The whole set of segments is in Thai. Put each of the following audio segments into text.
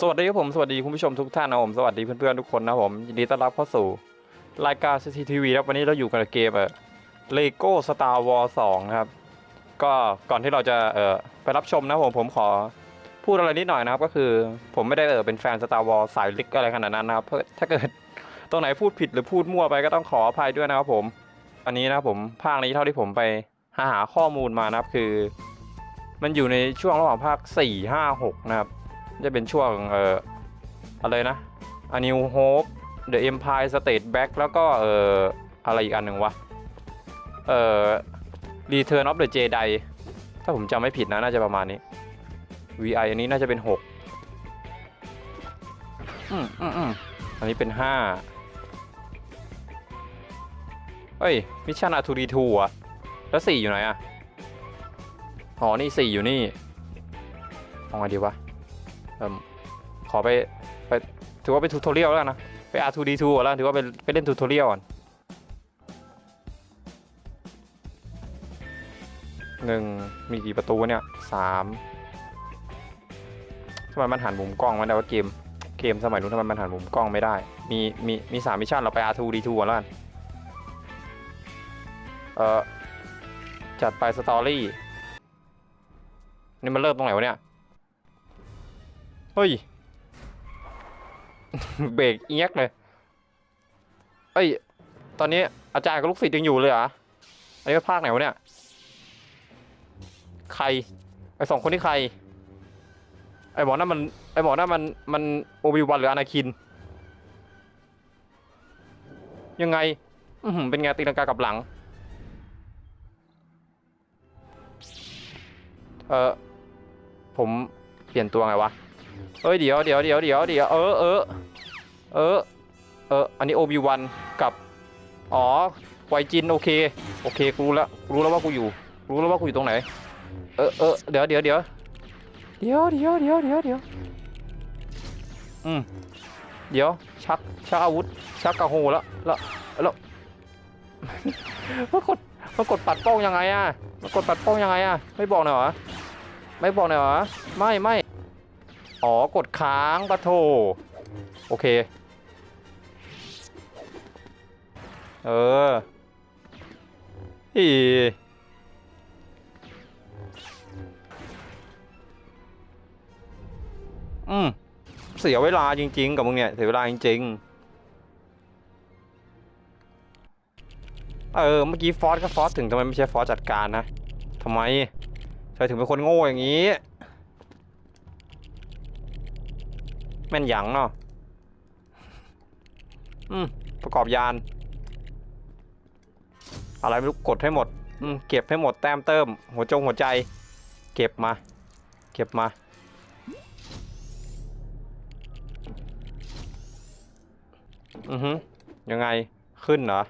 สวัสดีครับผมสวัสดีคุณผู้ชมทุกท่านนะผมสวัสดีเพื่อนๆทุกคนนะผมยินดีต้อนรับเข้าสู่รายการ CCTV ครับวันนี้เราอยู่กับเกมเออ Lego Star Wars 2นะครับก็ก่อนที่เราจะเออไปรับชมนะผมผมขอพูดอะไรนิดหน่อยนะครับก็คือผมไม่ได้เออเป็นแฟน Star Wars สายลึกอะไรขนาดนั้นนะครับถ้าเกิดตรงไหนพูดผิดหรือพูดมั่วไปก็ต้องขออภัยด้วยนะครับผมอันนี้นะผมภาคนี้เท่าที่ผมไปหาหาข้อมูลมานะครับคือ มันอยู่ในช่วงระหว่างภาค4 5 6นะครับ จะเป็นช่วงเอ่ออะไรนะ A New Hope The Empire State Back แล้วก็เอ่ออะไรอีกอันหนึ่งวะ เอ่อ Return of the Jedi ถ้าผมจำไม่ผิดนะน่าจะประมาณนี้ VI อันนี้น่าจะเป็น 6อืมอืมอืมอันนี้เป็น5เฮ้ย มิชชั่นอาทูดีทูอะแล้ว4อยู่ไหนอะอ๋อนี่4อยู่นี่เอาไงดีวะ ขอไปไปถือว่าเป็นทูทอเรียลแล้วกันนะ ไป R2D2 ก่อนแล้วถือว่าเป็นไปเล่นทูทอเรียลก่อนหนึ่งมีกี่ประตูเนี่ยสามทำไมมันหันมุมกล้องไม่ได้ว่าเกมเกมสมัยนู้นทำไมมันหันมุมกล้องไม่ได้ มีมีมีสามมิชชั่นเราไป R2D2 ก่อนแล้วกันเออจัดไปสตอรี่นี่มันเริ่มตรงไหนวะเนี่ย ฮ้ย เบรกเอียกเลยเอ้ย ตอนนี้อาจารย์กับลูกศิษย์ยังอยู่เลยเหรอ อันนี้ภาคไหนวะเนี่ย ใคร ไอสองคนที่ใคร ไอหมอนั่นมัน ไอหมอนั่นมัน มันโอบิวันหรืออนาคิน ยังไง อือหือเป็นไงตีลังกากลับหลัง เออผมเปลี่ยนตัวไงวะ เอ้ยเดี๋ยวเดี๋ยวเดี๋ยวเดี๋ยวเดี๋ยวเออเออเออเอออันนี้โอบิวันกับอ๋อไวจินโอเคโอเคกูรู้แล้วกูรู้แล้วว่ากูอยู่รู้แล้วว่ากูอยู่ตรงไหน เออเออเดี๋ยวเดี๋ยวเดี๋ยวเดี๋ยวเดี๋ยวเดี๋ยวเดี๋ยวเดี๋ยวอืมเดี๋ยวชักชักอาวุธชักกระโหแล้วแล้วแล้วมันกดมันกดปัดป้องยังไงอะมันกดปัดป้องยังไงอะไม่บอกหน่อยหรอไม่บอกหน่อยหรอไม่ไม่ อ๋อ กดค้างปะโถโอเค เอออีอืม เสียเวลาจริง ๆ กับมึงเนี่ย เสียเวลาจริง ๆ เออ เมื่อกี้ฟอสก็ฟอสถึงทำไมไม่ใช่ฟอสจัดการนะทำไมเธอถึงเป็นคนโง่อย่างนี้ แม่นหยังเนาะอืมประกอบยาน อะไรไม่รู้กดให้หมด อืมเก็บให้หมดแต้มเติม หัวจงหัวใจ เก็บมา เก็บมา อือฮึยังไงขึ้นเหรอ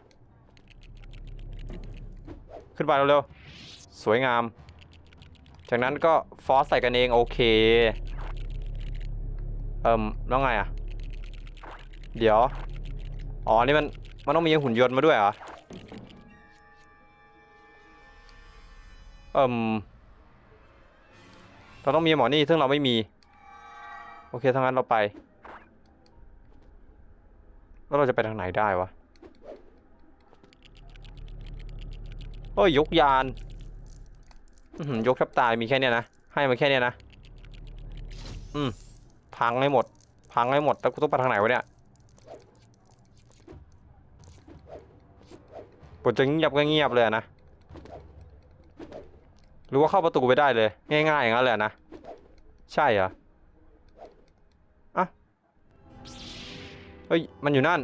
ขึ้นไปเร็วๆ สวยงาม จากนั้นก็ฟอสใส่กันเอง โอเค เอิ่มแล้วไงอะ เดี๋ยว อ๋อ นี่มัน มันต้องมีหุ่นยนต์มาด้วยเหรอ เอิ่มเราต้องมีหมอนี่ซึ่งเราไม่มี โอเคทั้างนั้นเราไป แล้วเราจะไปทางไหนได้วะเฮ้ยยกยานยกแทับตายมีแค่เนี้ยนะ ให้มาแค่เนี้ยนะ อืม พังให้หมด พังให้หมดแล้วกูต้องไปทางไหนวะเนี่ยบทจะเงียบก็เงียบเลยนะหรือว่าเข้าประตูไปได้เลย ง่ายๆอย่างนั้นเลยนะ ใช่เหรออะเฮ้ย มันอยู่นั่น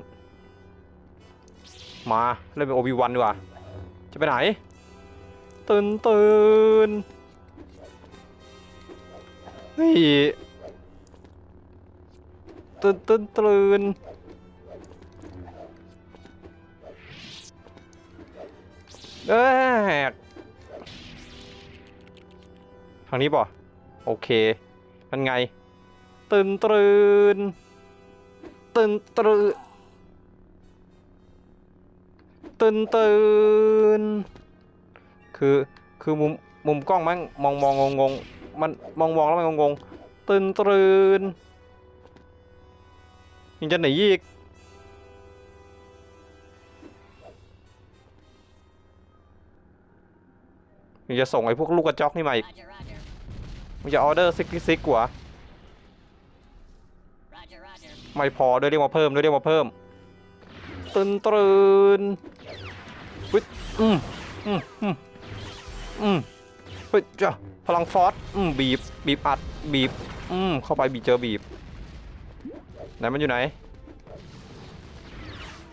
มาเล่นเป็นโอบิวันดีกว่า จะไปไหน ตื่นตื่นเฮ้ย ตื่นตื่นตื่นเอ้ยทางนี้ป่ะโอเคมันไง ตื่นตื่นตื่นตื่นตื่นตื่นคือคือมุมมุมกล้องมันมองมองงงงมันมองมองแล้วมันงงงตื่นตื่น ยังจะหนีอีกยังจะส่งไอ้พวกลูกกระจอกนี่มาอีก Roger, Roger. มึงจะออเดอร์ซิกซิกกว่า Roger, Roger. ไม่พอด้วยเรียกมาเพิ่มด้วยเรียกมาเพิ่มตึนตรึนวิอืมอืมอืมอืมเฮ้ยจ้ะพลังฟอสอืมบีบบีบอัดบีบอืมเข้าไปบีบเจอบีบไห นมันอยู่ไหน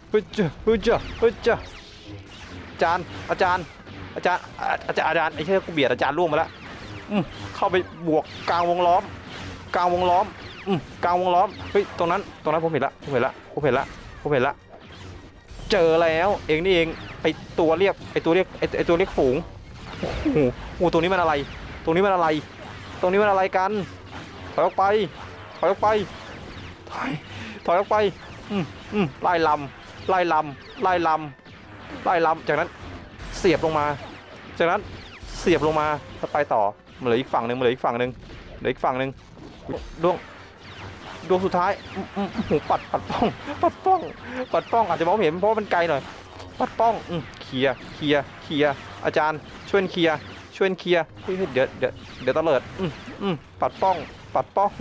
เฮ้ยจ้ะเฮ้ยจ้ะเฮ้ยจ้ะอาจารย์อาจารย์อาจารย์อาอาจารย์อาจารย์ไอ้เชี่ยกูเบียดอาจารย์ล่วงมาแล้วอืมเข้าไปบวกกลางวงล้อม กลางวงล้อมอืมกลางวงล้อมเฮ้ยตรงนั้นตรงนั้นผมเห็นละผมเห็นละผมเห็นละผมเห็นละเจอแล้วเองนี่เองไอตัวเรียกไอตัวเรียกไอไอตัวเรียกฝูงโอ้โหโอ้โหตรงนี้มันอะไร ตรงนี้มันอะไร ตรงนี้มันอะไรกันถอยออกไปถอยออกไป ถอยถอยออกไปอืมอืมไล่ลำไล่ลำไล่ลำไล่ลำจากนั้นเสียบลงมา จากนั้นเสียบลงมาแล้วไปต่อมันเหลืออีกฝั่งหนึ่งมันเหลืออีกฝั่งหนึ่งเหลืออีกฝั่งหนึ่งดวงดวงสุดท้ายอืมปัดปัดป้อง ปัดป้อง ปัดป้องอาจจะมองเห็นเพราะว่ามันไกลหน่อย ปัดป้องอืเคลียเคลียเคลียอาจารย์ช่วยเคลียช่วยเคลียเฮ้ยเฮ้ยเดี๋ยวเดี๋ยวเดี๋ยวตะเลิดอืมอืมปัดป้อง ปัดป้อง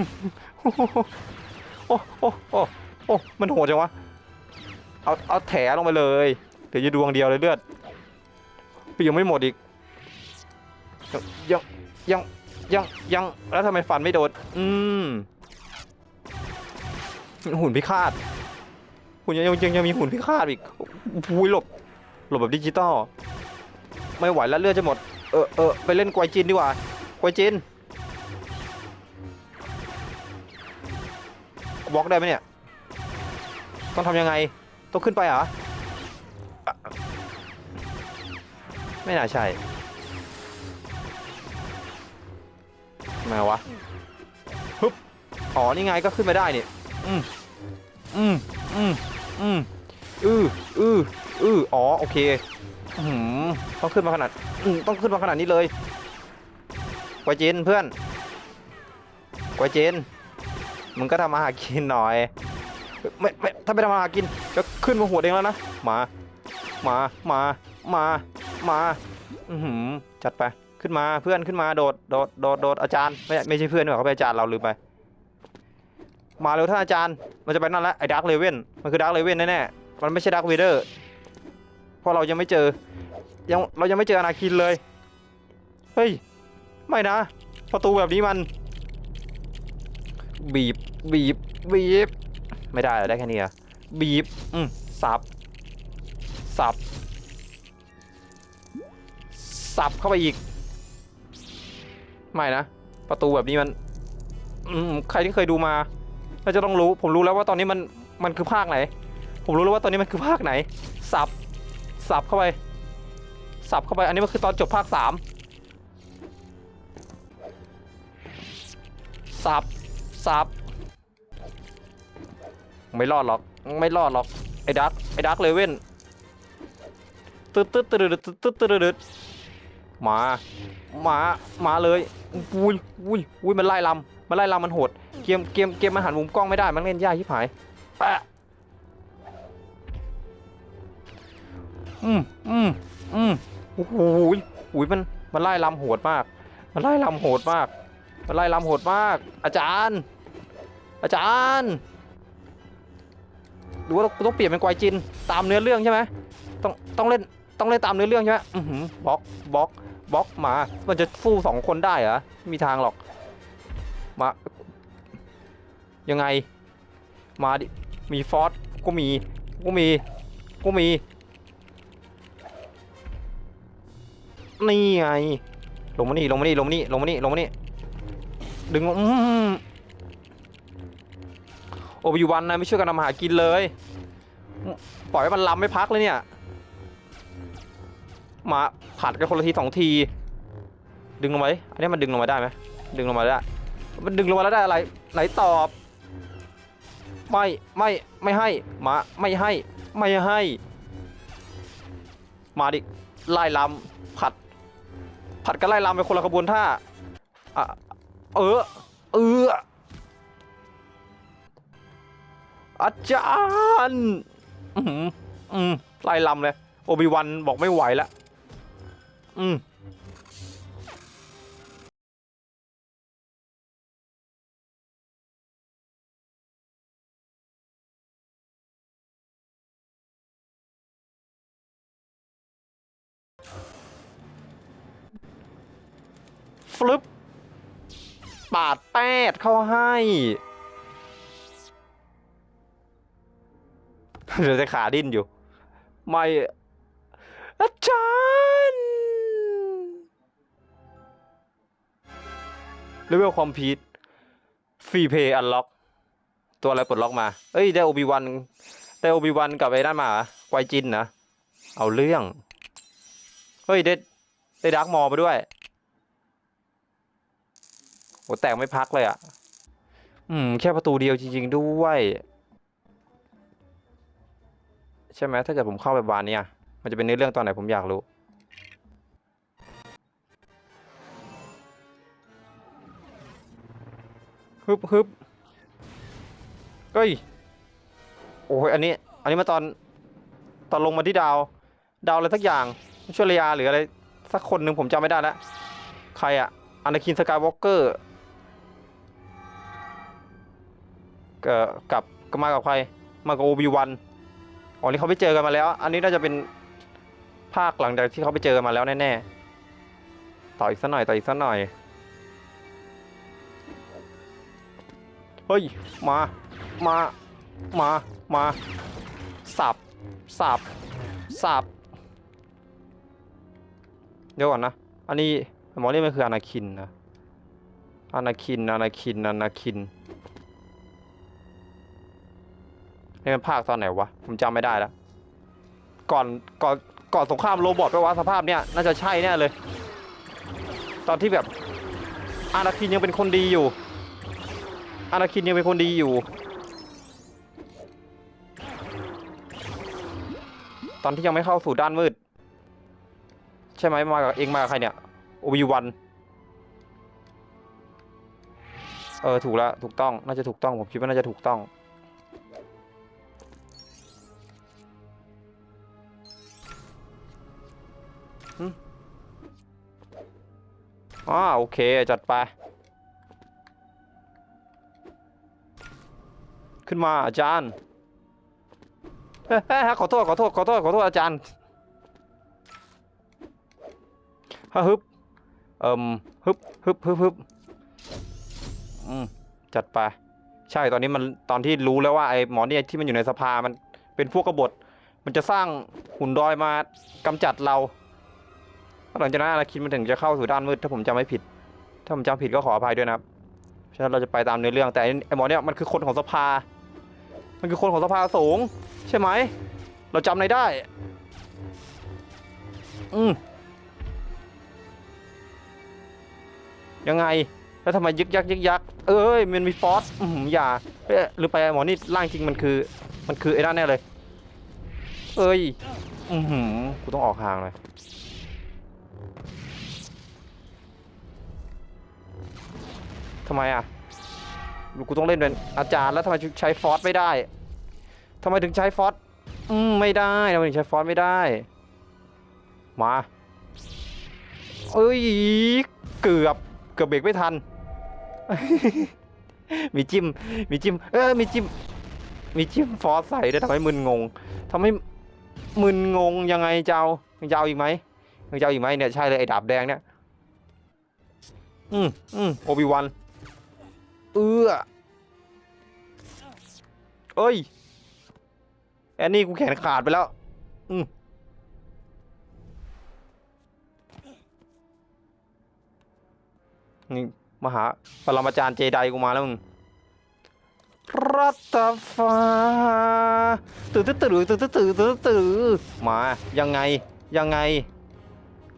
อ้โอ้โอ้โอ้มันโหดจังวะ เอาเอาแถลงไปเลยเดี๋ยวจะดวงเดียวเลยเลือดยังไม่หมดอีก ยังยังยังยังแล้วทำไมฟันไม่โดนอืมหุ่นพิฆาตหุ่นยังยังยังมีหุ่นพิฆาตอีกพูยหลบหลบแบบดิจิตอลไม่ไหวแล้วเลือดจะหมด เออเออไปเล่นกวยจินดีกว่ากวยจิน บล็อกได้ไหมเนี่ย ต้องทำยังไง ต้องขึ้นไปเหรอ ไม่น่าใช่ทำไมวะฮึบอ๋อ นี่ไงก็ขึ้นมาได้นี่ อืม อืม อืม อืม อืออืออืออ๋อ โอเคอืมต้องขึ้นมาขนาดต้องขึ้นมาขนาดนี้เลยกวยจินเพื่อนกวยจิน มึงก็ทำมาหากินหน่อยไม่ไม่ถ้าไม่ทำมาหากินจะขึ้นมาหัวเองแล้วนะมามามามามาอือหือจัดไปขึ้นมาเพื่อนขึ้นมาโดดโดดโดดโดดอาจารย์ไม่ไม่ใช่เพื่อนหรอกเขาเป็นอาจารย์เราลืมไป มาเร็วท่านอาจารย์ มันจะไปนั่นแล้วไอ้ดาร์กเลเว่นมันคือดาร์กเลเว่นแน่ๆมันไม่ใช่ดาร์กเวเดอร์เพราะเรายังไม่เจอยังเรายังไม่เจออนาคินเลยเฮ้ยไม่นะ ประตูแบบนี้มัน บีบ บีบ บีบ ไม่ได้เหรอได้แค่นี้เหรอะบีบ อืมสับ สับ สับเข้าไปอีก ไม่นะ ประตูแบบนี้มัน อืมใครที่เคยดูมาน่าจะต้องรู้ ผมรู้แล้วว่าตอนนี้มัน มันคือภาคไหน ผมรู้แล้วว่าตอนนี้มันคือภาคไหน สับ สับเข้าไป สับเข้าไป อันนี้มันคือตอนจบภาคสามสับ ซับไม่รอดหรอก ไม่รอดหรอก ไอ้ดักไอ้ดักเลเว่นตึ๊ดตึ๊ดตึ๊ดตึ๊ดตึ๊ดตึดมา มา มาเลยอุ้ยอุ้ยอุ้ยมันไล่ลำมันไล่ลำมันโหด เกม เกม เกมมันหันมุมกล้องไม่ได้ มันเล่นยากที่ผายแปะอืมอืมอืมโอ้โหอุ้ยมัน มันไล่ลำโหดมาก มันไล่ลำโหดมาก มันไล่ลำโหดมาก อาจารย์ อาจารย์หรือว่าต้องเปลี่ยนเป็นกวายจินตามเนื้อเรื่องใช่ไหมต้องต้องเล่นต้องเล่นตามเนื้อเรื่องใช่ไหมอือหือบล็อกบล็อกบล็อกมา มันจะฟู่สองคนได้เหรอมีทางหรอก มา ยังไง มาดิ มีฟอสก็มีก็มีก็มี นี่ไง ลงมานี่ ลงมานี่ ลงมานี่ ลงมานี่ ลงมานี่ ดึงอืม โอบิวันนะไม่ช่วยกันทำอาหารกินเลย ปล่อยให้มันลำไม่พักเลยเนี่ย มาผัดกันคนละทีสองที ดึงลงมาดิอันนี้มันดึงลงมาได้ไหมดึงลงมาได้ มันดึงลงมาแล้วได้อะไร ไหนตอบ ไม่ไม่ไม่ให้มาไม่ให้ไม่ให้ มาดิไล่ลำผัด ผัดกันไล่ลำไปคนละขบวนท่าอะเออเออ อาจารย์อืมอืมไล่ลำเลย โอบิวันบอกไม่ไหวแล้วอืมฟลุปปาดแปดเข้าให้ เดี๋ยวจะขาดิ้นอยู่ ไม่อาจารย์เลเวลคอมพีทฟรีเพย์อันล็อก ตัวอะไรปลดล็อกมา เอ้ย ได้โอบิวันได้โอบิวันกับไอ้นั่นมาเหรอไกวจินนะ เอาเรื่อง เฮ้ย ได้ได้ดักมอมาด้วยโหแตกไม่พักเลยอะ อืม แค่ประตูเดียวจริง ๆ ด้วย ใช่ไหมถ้าเกิดผมเข้าไปบานเนี้ยมันจะเป็นเนื้อเรื่องตอนไหนผมอยากรู้ ฮึบฮึบเฮ้ย โอ้ยอันนี้ อันนี้มาตอน ตอนลงมาที่ดาว ดาวอะไรสักอย่างช่วยระยาหรืออะไร สักคนหนึ่งผมจำไม่ได้แล้ว ใครอะอนาคินสกายวอล์กเกอร์กับก็มากับใคร มากับโอบิวัน อ๋อนี่เขาไปเจอกันมาแล้ว อันนี้น่าจะเป็นภาคหลังจากที่เขาไปเจอกันมาแล้วแน่ๆ ต่ออีกสักหน่อย ต่ออีกสักหน่อย เฮ้ย มา มา มา มาสับสับสับเดี๋ยวก่อนนะ อันนี้หมอนี่มันคืออนาคินนะอนาคินอนาคินอนาคิน นี่มันภาคตอนไหนวะ ผมจำไม่ได้แล้ว ก่อนก่อนก่อนสงครามโรบอทไปวะสภาพเนี้ยน่าจะใช่แน่เลย ตอนที่แบบอานาคินยังเป็นคนดีอยู่ อานาคินยังเป็นคนดีอยู่ ตอนที่ยังไม่เข้าสู่ด้านมืด ใช่ไหมมากับเองมากับใครเนี่ยโอบิวันเออถูกแล้วถูกต้องน่าจะถูกต้องผมคิดว่าน่าจะถูกต้อง อ่าโอเค จัดไป ขึ้นมาอาจารย์ฮ้ยขอโทษ ขอโทษ ขอโทษ ขอโทษ อาจารย์ฮะฮึบเอ่มฮึบฮึบฮึบฮึบอืมจัดไป ใช่ตอนนี้มันตอนที่รู้แล้วว่าไอ้หมอเนี่ยที่มันอยู่ในสภามันเป็นพวกกบฏ มันจะสร้างหุ่นดอยมากำจัดเรา หลังจากนั้นอาราคินมันถึงจะเข้าสู่ด้านมืดถ้าผมจำไม่ผิด ถ้าผมจำผิดก็ขออภัยด้วยนะครับฉะนั้นเราจะไปตามเนื้อเรื่องแต่ไอ้หมอเนี่ยมันคือคนของสภา มันคือคนของสภาสูง ใช่ไหม เราจำในได้ อืมยังไง แล้วทำไมยึกยักยึกยัก เอ้ย มันมีฟอสอืมอย่าหรือไปไอ้หมอนี่ร่างจริงมันคือ มันคือไอ้นั่นแน่เลย เอ้ย อือหือกูต้องออกห่างเลย ทำไมอะกูต้องเล่นเป็นอาจารย์แล้วทำไมใช้ฟอสไม่ได้ทำไมถึงใช้ฟอสอืมไม่ได้ทำไมถึงใช้ฟอสไม่ได้ มาเอ้ยเกือบเกือบเบรกไม่ทัน มีจิ้มมีจิ้มเออมีจิ้มมีจิ้มฟอสใส่ด้วยทำให้มึนงงทำให้มึนงงยังไงเจ้ายังเจะเอาอีกไหมยังเจะเอาอีกไหมเนี่ยใช่เลยไอ้ดาบแดงเนี่ยอืมอืมโอบิวัน เอื้อเฮ้ยแอนนี่กูแขนขาดไปแล้ว อืมนี่มหาปรมาจารย์เจไดกูมาแล้วมึงรัตฟ้าตื่นตื่นตื่นตื่นตื่นตื่นมา ยังไง ยังไง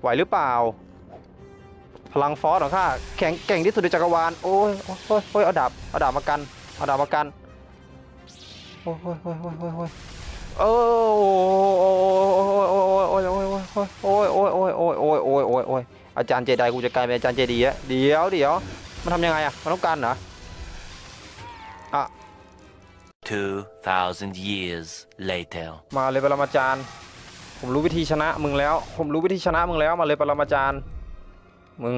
ไหวหรือเปล่า พลังฟอสของข้าแข็งเก่งที่สุดในจักรวาลโอ้ยโอ้ยโอ้ยโอ้ยเอาดาบเอาดาบมากันเอาดาบมากันโอ้ยโอ้ยโอ้ยโอ้ยโอ้ยโอ้ยโอ้ยโอ้ยโอ้ยโอ้ยโอ้ยโอ้ยโอ้ยโอ้ยโอ้ยโอ้ยโอ้ยโอ้ยโอ้ยอาจารย์เจไดกูจะกลายเป็นอาจารย์เจดีแล้วเดี๋ยวเดี๋ยวมันทำยังไงอะมันต้องการเหรอ2,000 2,000 years later. มาเลยปรมาจารย์ ผมรู้วิธีชนะมึงแล้ว ผมรู้วิธีชนะมึงแล้วมาเลยปรมาจารย์ มึง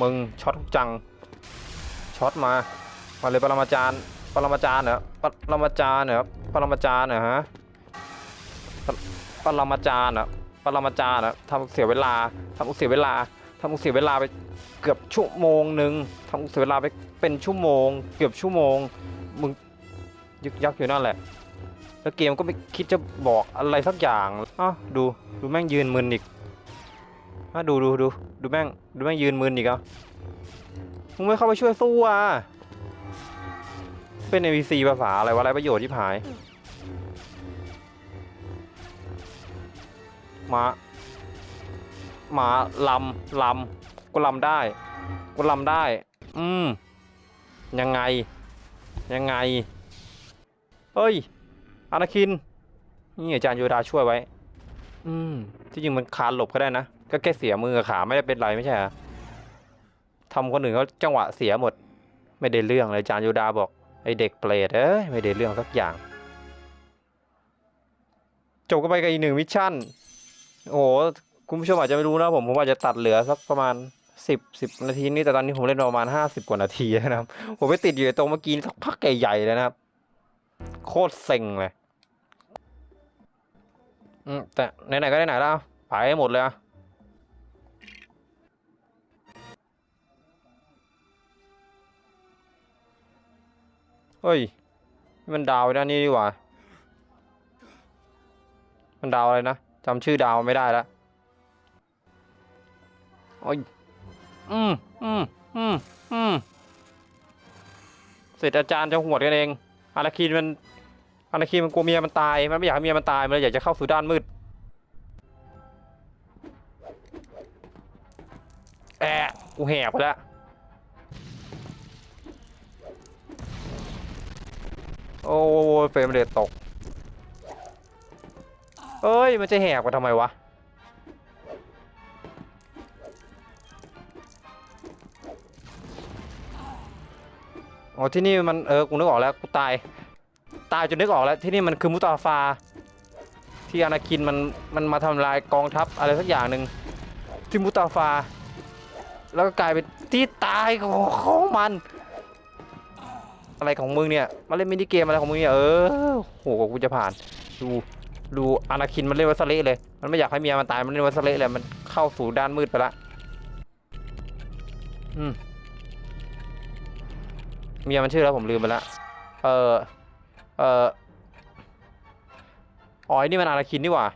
มึง ช็อตจัง ช็อตมา มาเลยปรมาจารย์ปรมาจารย์เหรอปรมาจารย์เหรอปรมาจารย์เหรอฮะปรมาจารย์เหรอปรมาจารย์เหรอทำเสียเวลาทำเสียเวลาทำเสียเวลาไปเกือบชั่วโมงหนึ่งทำเสียเวลาไปเป็นชั่วโมง เกือบชั่วโมง มึงยึกยักอยู่นั่นแหละ แล้วเกมก็ไม่คิดจะบอกอะไรสักอย่างอ้าดู ดูแม่งยืนมึนอีก อ้าดูดูดูดูแม่งดูแม่งยืนมึนอีกอะมึงไม่เข้าไปช่วยสู้อะเป็น NPC ภาษาอะไรวะไรประโยชน์ที่หาย มามาลำลำกูลำได้กูลำได้ อืม ยังไง ยังไงเฮ้ย อานาคิน นี่อาจารย์โยดาช่วยไว้ อืม ที่จริงมันคานหลบก็ได้นะ ก็แค่เสียมือขาไม่ได้เป็นไรไม่ใช่เหรอทำคนอื่นเขาจังหวะเสียหมด ไม่ได้เรื่องเลยจารย์โยดาบอกไอเด็กเปรตเอ้ยไม่ได้เรื่องสักอย่าง จบกันไปกับอีกหนึ่งมิชชั่น โอ้โหคุณผู้ชมอาจจะไม่รู้นะผมผมอาจจะตัดเหลือสักประมาณสิบสิบนาทีนี่แต่ตอนนี้ผมเล่นมาประมาณห้าสิบกว่านาทีนะครับ ผมไปติดอยู่ตรงเมื่อกี้สักพักใหญ่ๆเลยนะครับ โคตรเซ็งเลยอืมแต่ไหนๆก็ไหนแล้วไปให้หมดเลยอะ เฮ้ย มันดาวด้านนี้ดีกว่า มันดาวอะไรนะจำชื่อดาวไม่ได้แล้วโอ้ย อืมอืมอืมอืมเสร็จอาจารย์จะหวดกันเอง อาราคินมัน อานาคีมันกลัวเมียมันตาย มันไม่อยากให้เมียมันตาย มันเลยอยากจะเข้าสู่ด้านมืดแอะกูแหกไปแล้ว โอ้ยเฟรมเรทตก เอ้ย มันจะแหกไปทำไมวะ อ๋อ ที่นี่มัน เออ กูนึกออกแล้ว กูตาย ตายจนนึกออกแล้ว ที่นี่มันคือมุตาฟา ที่อานาคินมัน มันมาทำลายกองทัพอะไรสักอย่างหนึ่งที่มุตาฟา แล้วก็กลายเป็นที่ตายของมัน อะไรของมึงเนี่ย มาเล่นมินิเกมอะไรของมึงเนี่ย เออโหกว่ากูจะผ่าน ดู ดูอนาคินมันเล่นวัสเลเลย มันไม่อยากให้เมียมันตาย มันเล่นวัสเลเลย มันเข้าสู่ด้านมืดไปละ อืม เมียมันชื่อแล้วผมลืมไปละ เออ เอออ๋อนี่มันอาราคินนี่หว่า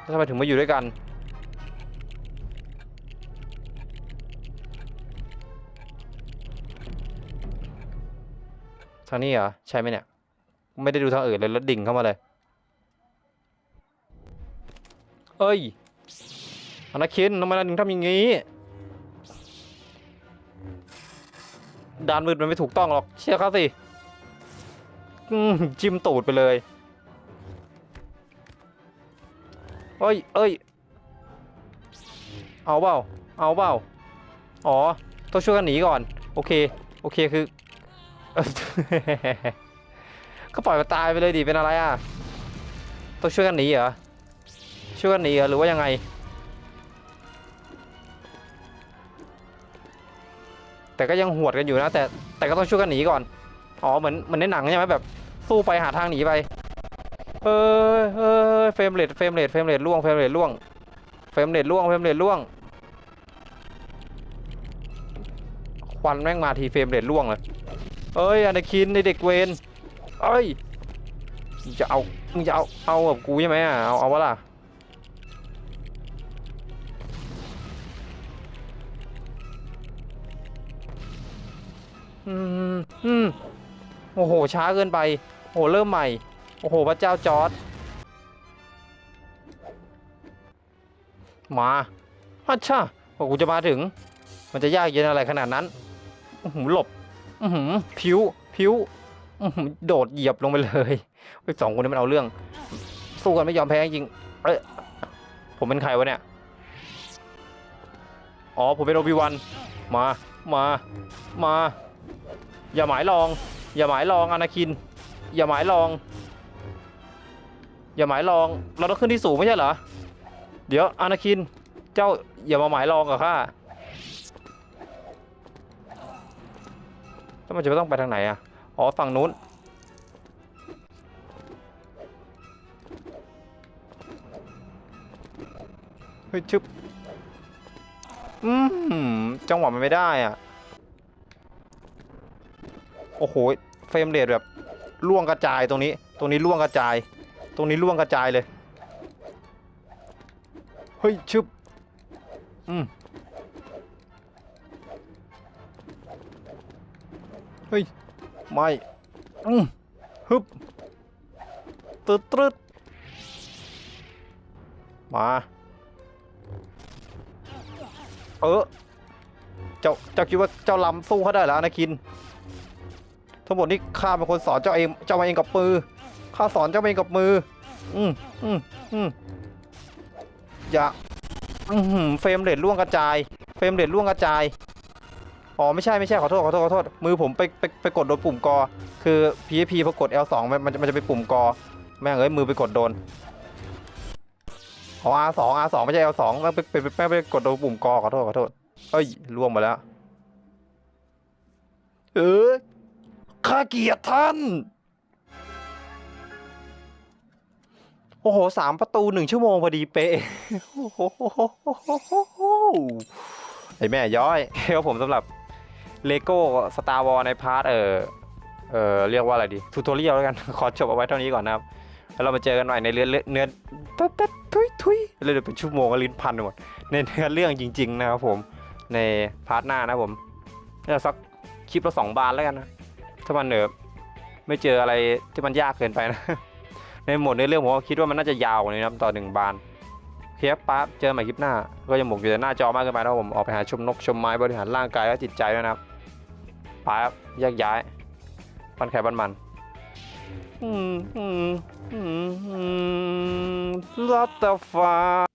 แล้วทำไมถึงมาอยู่ด้วยกัน ทางนี้เหรอ ใช่ไหมเนี่ย ไม่ได้ดูทางอื่นเลยแล้วดิ่งเข้ามาเลยเอ้ยอนาคินทำไมถึงทำอย่างนี้ดานมืดมันไม่ถูกต้องหรอก เชื่อเขาสิจิ้มตูดไปเลยเอ้ยเอ้ย เอาเปล่า เอาเปล่า อ๋อ ต้องช่วยกันหนีก่อน โอเค โอเคคือ ก็ปล่อยมันตายไปเลยดิเป็นอะไรอะต้องช่วยกันหนีเหรอช่วยกันหนีเหรอหรือว่ายังไงแต่ก็ยังหวดกันอยู่นะแต่แต่ก็ต้องช่วยกันหนีก่อนอ๋อเหมือนเหมือนในหนังใช่ไหมแบบสู้ไปหาทางหนีไปเออเออเฟรมเรทเฟรมเรทเฟรมเรทล่วงเฟรมเรทล่วงเฟรมเรทล่วงเฟรมเรทล่วงควันแม่งมาทีเฟรมเรทล่วงเลย เอ้ยอนาคินในเด็กเวนเอ้ยมึงจะเอามึงจะเอาเอากับกูใช่ไหมอะเอาเอาวะล่ะอืมอืมโอ้โหช้าเกินไปโอ้โหเริ่มใหม่โอ้โหพระเจ้าจอร์ดมาฮัชชาโอ้กูจะมาถึง มันจะยากเย็นอะไรขนาดนั้นหือหลบ อือหือผิวผิวอือหือโดดเหยียบลงไปเลยไอ้สองคนนี้มันเอาเรื่อง สู้กันไม่ยอมแพ้จริงเอ้ยผมเป็นใครวะเนี่ย อ๋อผมเป็นโอบิวัน มา มา มา อย่าหมายลอง อย่าหมายลองอนาคิน อย่าหมายลอง อย่าหมายลอง เราต้องขึ้นที่สูงไม่ใช่เหรอ เดี๋ยวอานาคิน เจ้าอย่ามาหมายลองกับข้า แล้วมันจะต้องไปทางไหนอะ อ๋อ ฝั่งนู้น เฮ้ย ชึบ อืม จังหวะมันไม่ได้อะ โอ้โห เฟรมเรทแบบล่วงกระจายตรงนี้ ตรงนี้ล่วงกระจาย ตรงนี้ล่วงกระจายเลย เฮ้ย ชึบ อืม ไม่อืมฮึบตึ๊ดตรึดมาเออเจ้าเจ้าคิดว่าเจ้าลำสู้เขาได้แล้วนะคิน ทั้งหมดนี้ข้าเป็นคนสอนเจ้าเองเจ้ามาเองกับมือข้าสอนเจ้ามาเองกับมือ อืมอืมอืมอย่าอือหือเฟรมเรทล่วงกระจาย เฟรมเรทล่วงกระจาย อ๋อไม่ใช่ไม่ใช่ขอโทษขอโทษขอโทษมือผมไปไปไปกดโดนปุ่มกอ คือ PVP พอกด L2 มันมันจะมันจะไปปุ่มกอแม่งเอ้ยมือไปกดโดนอ๋อ R2 R2 ไม่ใช่ L2 แม่งไปไปไปแม่งไปกดโดนปุ่มกอขอโทษขอโทษเอ้ยล่วงมาแล้ว เออข้าเกียดท่าน โอ้โหสามประตูหนึ่งชั่วโมงพอดีเป๊ะโอ้โหไอแม่ย้อยครับผมสำหรับ เลโก้สตาร์วอลในพาร์ทเออเออเรียกว่าอะไรดีทูตอเรียลแล้วกัน ขอจบเอาไว้เท่านี้ก่อนนะครับ แล้วเรามาเจอกันใหม่ในเรื่องเนื้อตัดตัดทุยทุยเลยเดี๋ยวเป็นชั่วโมงก็ลิ้นพันหมดในเนื้อเรื่องจริง ๆ นะครับผมในพาร์ทหน้านะผมน่าจะสักคลิปละสองบานแล้วกันนะถ้ามันเนอไม่เจออะไรที่มันยากเกินไปนะ ในหมดในอเรื่องผมก็คิดว่ามันน่าจะยาวกว่านี้นะต่อหนึ่งบานเคครับปั๊บเจอใหม่คลิปหน้า ก็ยังหมกอยู่แต่หน้าจอมากเกินไปนะผมออกไปหาชมนกชมไม้บริหารร่างกายและจิตใจด้วยนะครับ ปครับแยกย้ายปันไข่บันมันอืมอืมอืมอืมรัตฟ้า